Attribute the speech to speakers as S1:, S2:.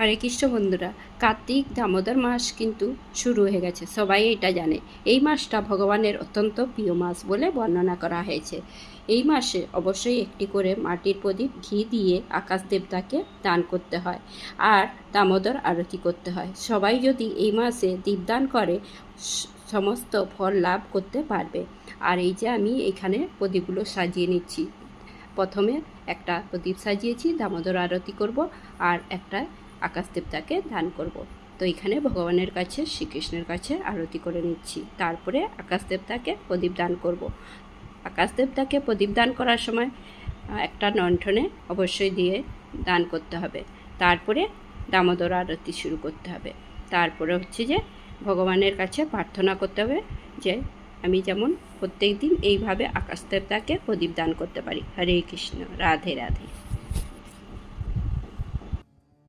S1: হরে কৃষ্ণ বন্ধুরা, কার্তিক দামোদর মাস কিন্তু শুরু হয়ে গেছে। সবাই এটা জানে। এই মাসটা ভগবানের অত্যন্ত প্রিয় মাস বলে বর্ণনা করা হয়েছে। এই মাসে অবশ্যই একটি করে মাটির প্রদীপ ঘি দিয়ে আকাশ দেবতাকে দান করতে হয় আর দামোদর আরতি করতে হয়। সবাই যদি এই মাসে দীপদান করে, সমস্ত ফল লাভ করতে পারবে। আর এই যে আমি এখানে প্রদীপগুলো সাজিয়ে নিচ্ছি। প্রথমে একটা প্রদীপ সাজিয়েছি, দামোদর আরতি করব আর একটা আকাশ দেবতাকে দান করব। তো এখানে ভগবানের কাছে, শ্রীকৃষ্ণের কাছে আরতি করে নিচ্ছি। তারপরে আকাশ দেবতাকে প্রদীপ দান করব। আকাশ দেবতাকে প্রদীপ দান করার সময় একটা নন্ঠনে অবশ্যই দিয়ে দান করতে হবে। তারপরে দামোদর আরতি শুরু করতে হবে। তারপরে হচ্ছে যে ভগবানের কাছে প্রার্থনা করতে হবে যে, আমি যেমন প্রত্যেক দিন এইভাবে আকাশ দেবতাকে প্রদীপ দান করতে পারি। হরে কৃষ্ণ, রাধে রাধে।